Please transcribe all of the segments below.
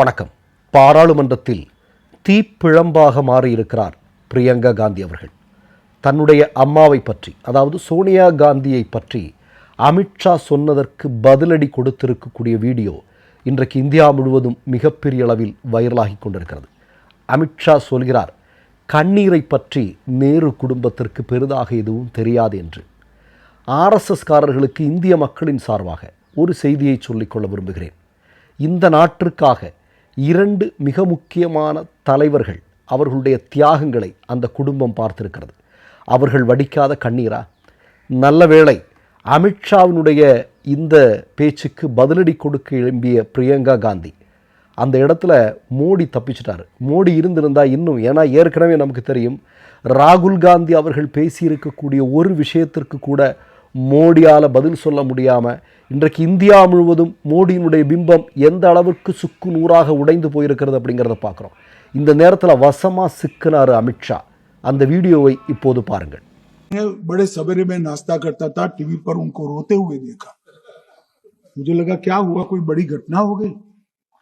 வணக்கம். பாராளுமன்றத்தில் தீப்பிழம்பாக மாறியிருக்கிறார் பிரியங்கா காந்தி அவர்கள். தன்னுடைய அம்மாவை பற்றி அதாவது சோனியா காந்தியை பற்றி அமித்ஷா சொன்னதற்கு பதிலடி கொடுத்திருக்கக்கூடிய வீடியோ இன்றைக்கு இந்தியா முழுவதும் மிகப்பெரிய அளவில் வைரலாகி கொண்டிருக்கிறது. அமித்ஷா சொல்கிறார் கண்ணீரை பற்றி நேரு குடும்பத்திற்கு பெரிதாக எதுவும் தெரியாது என்று. ஆர்எஸ்எஸ்காரர்களுக்கு இந்திய மக்களின் சார்பாக ஒரு செய்தியை சொல்லிக்கொள்ள விரும்புகிறேன். இந்த நாட்டிற்காக இரண்டு மிக முக்கியமான தலைவர்கள் அவர்களுடைய தியாகங்களை அந்த குடும்பம் பார்த்திருக்கிறது. அவர்கள் வடிக்காத கண்ணீரா? நல்ல வேளை அமித்ஷாவினுடைய இந்த பேச்சுக்கு பதிலடி கொடுக்க எழும்பிய பிரியங்கா காந்தி அந்த இடத்துல மோடி தப்பிச்சிட்டாரு. மோடி இருந்திருந்தால் இன்னும் ஏன்னா ஏற்கனவே நமக்கு தெரியும் ராகுல் காந்தி அவர்கள் பேசியிருக்கக்கூடிய ஒரு விஷயத்திற்கு கூட மோடியால் பதில் சொல்ல முடியாமல் இன்றைக்கு இந்தியா முழுவதும் மோடியினுடைய பிம்பம் எந்த அளவுக்கு சுக்கு நூறாக உடைந்து போயிருக்கிறது அப்படிங்கிறத பார்க்குறோம் இந்த நேரத்தில் வசமாக சிக்கினார் அமித்ஷா அந்த வீடியோவை இப்போது பாருங்கள் मैं बड़े सवेरे में नाश्ता करता था टीवी पर उनको रोते हुए देखा मुझे लगा क्या हुआ कोई बड़ी घटना हो गई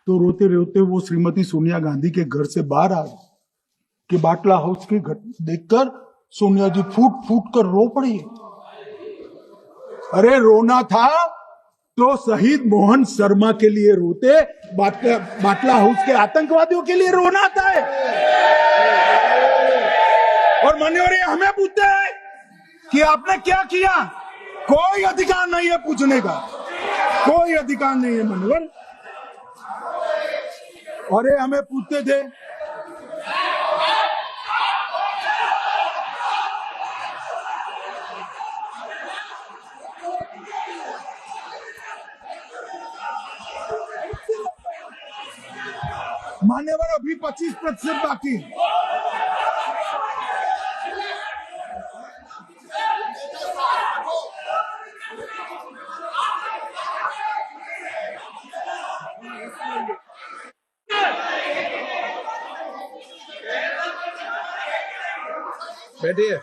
तो रोते रोते वो श्रीमती सोनिया गांधी के घर से बाहर आ गए कि बाटला हाउस की घटना देखकर सोनिया जी फूट फूट कर रो पड़ी अरे रोना था तो शहीद मोहन शर्मा के लिए रोते, बाटला बाटला हाउस के आतंकवादियों के लिए रोना था और मान्यवर ये हमें पूछते हैं कि आपने क्या किया? कोई अधिकार नहीं है पूछने का। कोई अधिकार नहीं है, मनोहर। अरे, हमें पूछते थे मान्यवर अभी 25 प्रतिशत बाकी बैठिए।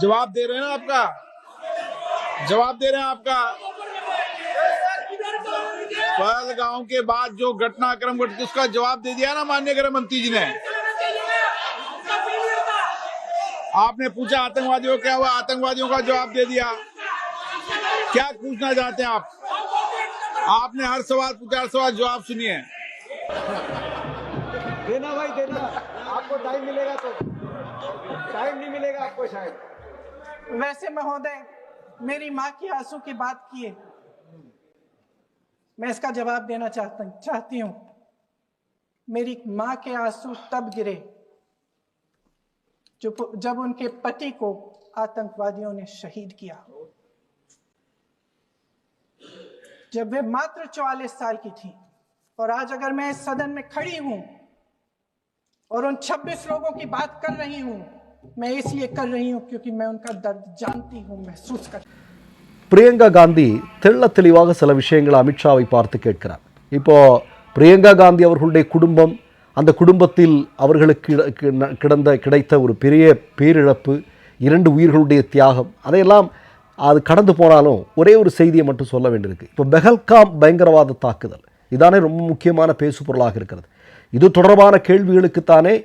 जवाब दे रहे हैं ना आपका? जवाब दे रहे हैं आपका? पहलगांव के बाद जो घटनाक्रम घटित उसका जवाब दे दिया ना माननीय गृह मंत्री जी ने। आपने पूछा आतंकवादियों क्या हुआ? आतंकवादियों का जवाब दे दिया। क्या पूछना चाहते हैं आप? आपने हर सवाल पूछा हर सवाल जवाब सुनिए। देना भाई देना। आपको टाइम मिलेगा तो। टाइम नहीं मिलेगा आपको शायद। वैसे महोदय मेरी माँ की आँसू की बात किए। मैं इसका जवाब देना चाहता चाहती हूँ। मेरी माँ के आँसू तब गिरे जो जब उनके पति को आतंकवादियों ने शहीद किया। जब वे मात्र चौवालीस साल की थी और आज अगर मैं सदन में खड़ी हूँ और उन 26 लोगों की बात कर रही हूँ, मैं इसलिए कर रही हूँ क्योंकि मैं उनका दर्द जानती हूँ, महसूस कर பிரியங்கா காந்தி தெள்ள தெளிவாக சில விஷயங்களை அமித்ஷாவை பார்த்து கேட்கிறார். இப்போது பிரியங்கா காந்தி அவர்களுடைய குடும்பம் அந்த குடும்பத்தில் அவர்களுக்கு கிடந்த கிடைத்த ஒரு பெரிய பேரிழப்பு இரண்டு உயிர்களுடைய தியாகம் அதையெல்லாம் அது கடந்து போனாலும் ஒரே ஒரு செய்தியை மட்டும் சொல்ல வேண்டியிருக்கு. இப்போ பெஹல்காம் பயங்கரவாத தாக்குதல் இதானே ரொம்ப முக்கியமான பேசுபொருளாக இருக்கிறது. இது தொடர்பான கேள்விகளுக்குத்தானே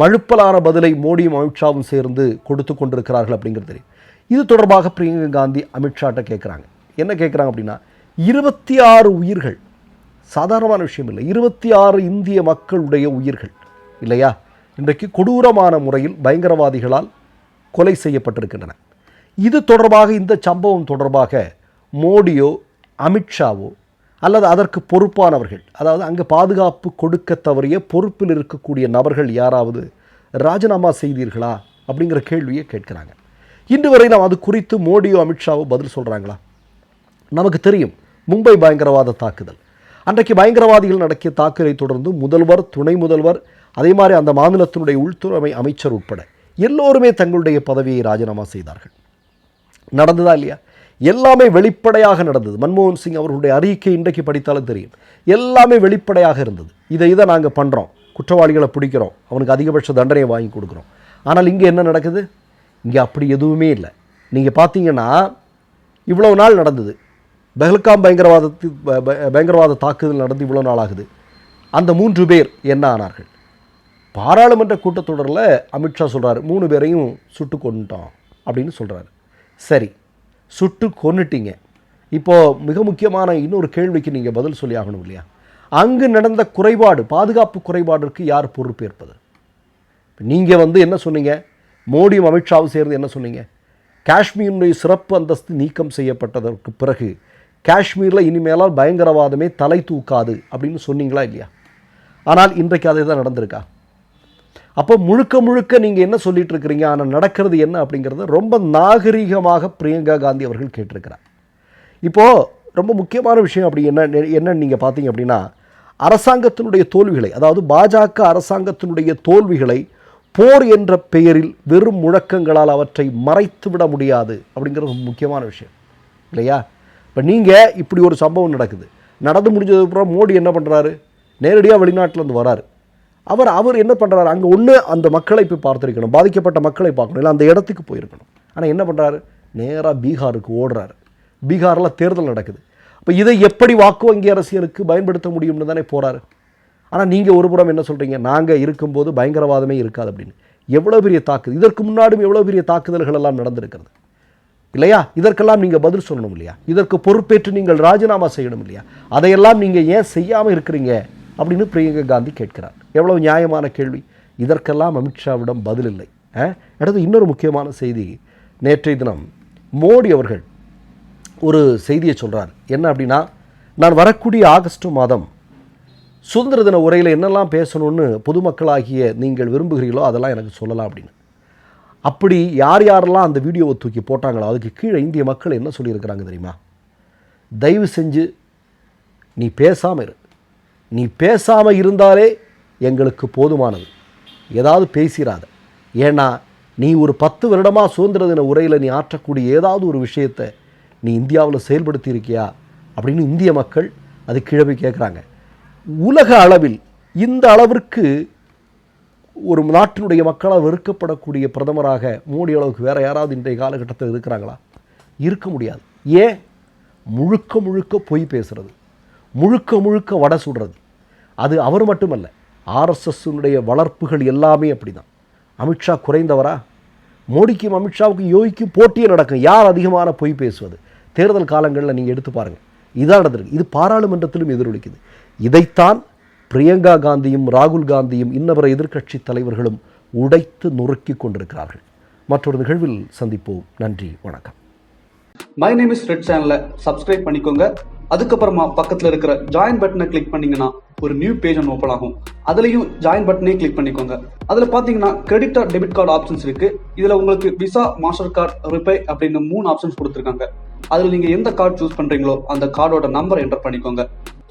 மழுப்பலான பதிலை மோடியும் அமித்ஷாவும் சேர்ந்து கொடுத்து கொண்டிருக்கிறார்கள் அப்படிங்கிறது தெரியும். இது தொடர்பாக பிரியங்கா காந்தி அமித்ஷாட்ட கேட்குறாங்க என்ன கேட்குறாங்க அப்படின்னா இருபத்தி ஆறு உயிர்கள் சாதாரணமான விஷயம் இல்லை இருபத்தி ஆறு இந்திய மக்களுடைய உயிர்கள் இல்லையா? இன்றைக்கு கொடூரமான முறையில் பயங்கரவாதிகளால் கொலை செய்யப்பட்டிருக்கின்றன. இது தொடர்பாக இந்த சம்பவம் தொடர்பாக மோடியோ அமித்ஷாவோ அல்லது அதற்கு பொறுப்பானவர்கள் அதாவது அங்கே பாதுகாப்பு கொடுக்க தவறிய பொறுப்பில் இருக்கக்கூடிய நபர்கள் யாராவது ராஜினாமா செய்தீர்களா அப்படிங்கிற கேள்வியை கேட்குறாங்க. இன்று வரை நாம் அது குறித்து மோடியோ அமித்ஷாவோ பதில் சொல்கிறாங்களா நமக்கு தெரியும் மும்பை பயங்கரவாத தாக்குதல். அன்றைக்கு பயங்கரவாதிகள் நடக்கிய தாக்குதலை தொடர்ந்து முதல்வர் துணை முதல்வர் அதே மாதிரி அந்த மாநிலத்தினுடைய உள்துறை அமைச்சர் உட்பட எல்லோருமே தங்களுடைய பதவியை ராஜினாமா செய்தார்கள். நடந்ததா இல்லையா? எல்லாமே வெளிப்படையாக நடந்தது. மன்மோகன் சிங் அவர்களுடைய அறிக்கை இன்றைக்கு படித்தாலும் தெரியும். எல்லாமே வெளிப்படையாக இருந்தது. இதை இதை நாங்கள் பண்ணுறோம் குற்றவாளிகளை பிடிக்கிறோம். அவனுக்கு அதிகபட்ச தண்டனையை வாங்கி கொடுக்குறோம். ஆனால் இங்கே என்ன நடக்குது? இங்கே அப்படி எதுவுமே இல்லை. நீங்கள் பார்த்தீங்கன்னா இவ்வளவு நாள் நடந்தது. பெஹல்காம் பயங்கரவாதத்து பயங்கரவாத தாக்குதல் நடந்து இவ்வளோ நாள் ஆகுது. அந்த மூன்று பேர் என்ன ஆனார்கள்? பாராளுமன்ற கூட்டத்தொடரில் அமித்ஷா சொல்கிறாரு மூணு பேரையும் சுட்டு கொண்டுட்டோம் அப்படின்னு சொல்கிறாரு சரி சுட்டு கொன்னுட்டீங்க. இப்போது மிக முக்கியமான இன்னொரு கேள்விக்கு நீங்கள் பதில் சொல்லி ஆகணும் இல்லையா? அங்கு நடந்த குறைபாடு பாதுகாப்பு குறைபாடிற்கு யார் பொறுப்பேற்பது? நீங்கள் வந்து என்ன சொன்னீங்க? மோடியும் அமித்ஷாவும் சேர்ந்து என்ன சொன்னீங்க? காஷ்மீருடைய சிறப்பு அந்தஸ்து நீக்கம் செய்யப்பட்டதற்கு பிறகு காஷ்மீரில் இனிமேலால் பயங்கரவாதமே தலை தூக்காது அப்படின்னு சொன்னீங்களா இல்லையா? ஆனால் இன்றைக்கு அதே தான் நடந்திருக்கா? அப்போ முழுக்க முழுக்க நீங்கள் என்ன சொல்லிட்டு இருக்கிறீங்க? ஆனால் நடக்கிறது என்ன அப்படிங்கிறத ரொம்ப நாகரீகமாக பிரியங்கா காந்தி அவர்கள் கேட்டிருக்கிறார். இப்போது ரொம்ப முக்கியமான விஷயம் அப்படி என்ன என்னன்னு நீங்கள் பார்த்தீங்க அப்படின்னா அரசாங்கத்தினுடைய தோல்விகளை அதாவது பாஜக அரசாங்கத்தினுடைய தோல்விகளை போர் என்ற பெயரில் வெறும் முழக்கங்களால் அவற்றை மறைத்து விட முடியாது அப்படிங்கிறது முக்கியமான விஷயம். இல்லையா? இப்போ நீங்கள் இப்படி ஒரு சம்பவம் நடக்குது. நடந்து முடிஞ்சதுக்கப்புறம் மோடி என்ன பண்ணுறாரு நேரடியாக வெளிநாட்டிலேருந்து வராரு. அவர் அவர் என்ன பண்ணுறாரு அங்கே ஒன்று அந்த மக்களை போய் பார்த்துருக்கணும். பாதிக்கப்பட்ட மக்களை பார்க்கணும். இல்லை அந்த இடத்துக்கு போயிருக்கணும். ஆனால் என்ன பண்ணுறாரு நேராக பீகாருக்கு ஓடுறாரு. பீகாரில் தேர்தல் நடக்குது. அப்போ இதை எப்படி வாக்கு வங்கி அரசியலுக்கு பயன்படுத்த முடியும்னு தானே போகிறாரு ஆனால் நீங்கள் ஒரு புறம் என்ன சொல்கிறீங்க நாங்கள் இருக்கும்போது பயங்கரவாதமே இருக்காது அப்படின்னு. எவ்வளோ பெரிய தாக்குதல்? இதற்கு முன்னாடியும் எவ்வளோ பெரிய தாக்குதல்கள் எல்லாம் நடந்திருக்கிறது? இல்லையா? இதற்கெல்லாம் நீங்கள் பதில் சொல்லணும் இல்லையா? இதற்கு பொறுப்பேற்று நீங்கள் ராஜினாமா செய்யணும் இல்லையா? அதையெல்லாம் நீங்கள் ஏன் செய்யாமல் இருக்கிறீங்க? அப்படின்னு பிரியங்கா காந்தி கேட்கிறார். எவ்வளோ நியாயமான கேள்வி. இதற்கெல்லாம் அமித்ஷாவிடம் பதில் இல்லை. அடுத்து இன்னொரு முக்கியமான செய்தி. நேற்றைய தினம் மோடி அவர்கள் ஒரு செய்தியை சொல்கிறார் என்ன அப்படின்னா நான் வரக்கூடிய ஆகஸ்ட் மாதம் சுதந்திர தின உரையில் என்னெல்லாம் பேசணும்னு பொதுமக்களாகிய நீங்கள் விரும்புகிறீர்களோ அதெல்லாம் எனக்கு சொல்லலாம் அப்படின்னு. அப்படி யார் யாரெல்லாம் அந்த வீடியோவை தூக்கி போட்டாங்களோ அதுக்கு கீழே இந்திய மக்கள் என்ன சொல்லியிருக்கிறாங்க தெரியுமா? தயவு செஞ்சு நீ பேசாமல் இரு. நீ பேசாமல் இருந்தாலே எங்களுக்கு போதுமானது. ஏதாவது பேசிடாத ஏன்னா நீ ஒரு பத்து வருடமாக சுதந்திர தின உரையில் நீ ஆற்றக்கூடிய ஏதாவது ஒரு விஷயத்தை நீ இந்தியாவில் செயல்படுத்தி இருக்கியா அப்படின்னு இந்திய மக்கள் அது கிழவி கேட்குறாங்க உலக அளவில் இந்த அளவிற்கு ஒரு நாட்டினுடைய மக்களால் வெறுக்கப்படக்கூடிய பிரதமராக மோடி அளவுக்கு வேற யாராவது இன்றைய காலகட்டத்தில் இருக்கிறாங்களா? இருக்க முடியாது. ஏன்? முழுக்க முழுக்க பொய் பேசுறது. முழுக்க முழுக்க வடை சுடுறது. அது அவர் மட்டுமல்ல ஆர்எஸ்எஸ்னுடைய வளர்ப்புகள் எல்லாமே அப்படிதான். அமித்ஷா குறைந்தவரா? மோடிக்கும் அமித்ஷாவுக்கும் யோகிக்கும் போட்டியே நடக்கும். யார் அதிகமான பொய் பேசுவது? தேர்தல் காலங்களில் நீங்கள் எடுத்து பாருங்கள் இதான் நடந்திருக்கு. இது பாராளுமன்றத்திலும் எதிரொலிக்குது. இதைத்தான் பிரியங்கா காந்தியும் ராகுல் காந்தியும் இன்னவர எதிர்க்கட்சி தலைவர்களும் உடைத்து நொறுக்கி கொண்டிருக்கிறார்கள். மற்றொரு நிகழ்வில் சந்திப்போம். நன்றி வணக்கம். மை நேம் இஸ் ரெட் சேனலை சப்ஸ்கிரைப் பண்ணிக்கோங்க. அதுக்கப்புறமா பக்கத்துல இருக்கிற ஜாயின் பட்டனை கிளிக் பண்ணீங்கன்னா ஒரு நியூ பேஜ் ஒன்று ஓப்பன் ஆகும். அதுலேயும் ஜாயின் பட்டனே கிளிக் பண்ணிக்கோங்க. அதுல பார்த்தீங்கன்னா credit or debit card options இருக்கு. இதுல உங்களுக்கு விசா மாஸ்டர் கார்டு ரிப்பே அப்படின்னு மூணு ஆப்ஷன்ஸ் கொடுத்துருக்காங்க. அதுல நீங்க எந்த கார்டு சூஸ் பண்ணுறீங்களோ அந்த கார்டோட நம்பர் என்டர் பண்ணிக்கோங்க.